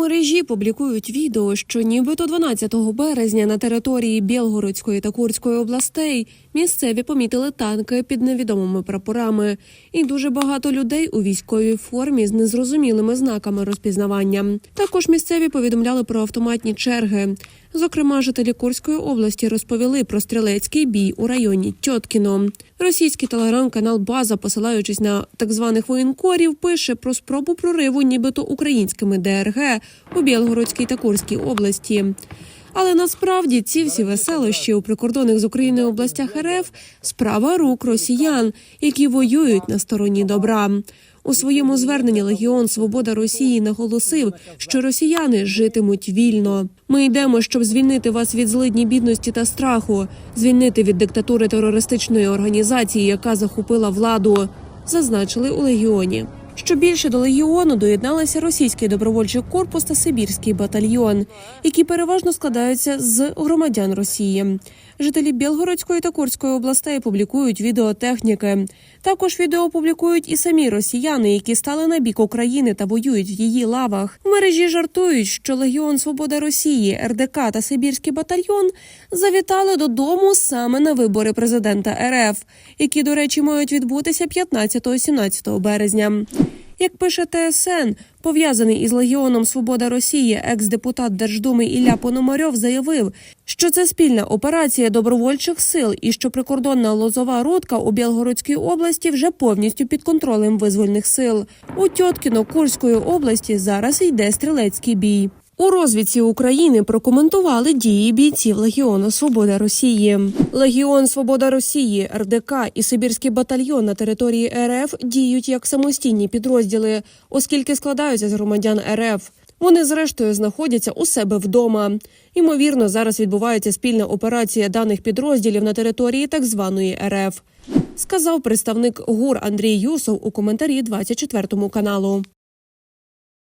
мережі публікують відео, що нібито 12 березня на території Білгородської та Курської областей місцеві помітили танки під невідомими прапорами, і дуже багато людей у військовій формі з незрозумілими знаками розпізнавання. Також місцеві повідомляли про автоматні черги. Зокрема, жителі Курської області розповіли про стрілецький бій у районі Тьоткіно. Російський телеграм-канал База, посилаючись на так званих воєнкорів, пише про спробу прориву, нібито українськими ДРГ у Білгородській та Курській області. Але насправді ці всі веселощі у прикордонних з Україною областях РФ справа рук росіян, які воюють на стороні добра. У своєму зверненні Легіон Свобода Росії наголосив, що росіяни житимуть вільно. Ми йдемо, щоб звільнити вас від злидні бідності та страху, звільнити від диктатури терористичної організації, яка захопила владу, зазначили у легіоні. Що більше до легіону доєдналися російський добровольчий корпус та Сибірський батальйон, які переважно складаються з громадян Росії. Жителі Білгородської та Курської областей публікують відео техніки. Також відео публікують і самі росіяни, які стали на бік України та воюють в її лавах. В мережі жартують, що Легіон Свобода Росії, РДК та Сибірський батальйон завітали додому саме на вибори президента РФ, які, до речі, мають відбутися 15-17 березня. Як пише ТСН, пов'язаний із Легіоном Свобода Росії, екс-депутат Держдуми Ілля Пономарьов заявив, що це спільна операція добровольчих сил і що прикордонна лозова рудка у Білгородській області вже повністю під контролем визвольних сил. У Тьоткіно Курської області зараз йде стрілецький бій. У розвідці України прокоментували дії бійців Легіону Свобода Росії. Легіон Свобода Росії, РДК і Сибірський батальйон на території РФ діють як самостійні підрозділи, оскільки складаються з громадян РФ. Вони зрештою знаходяться у себе вдома. Ймовірно, зараз відбувається спільна операція даних підрозділів на території так званої РФ. Сказав представник ГУР Андрій Юсов у коментарі 24 каналу.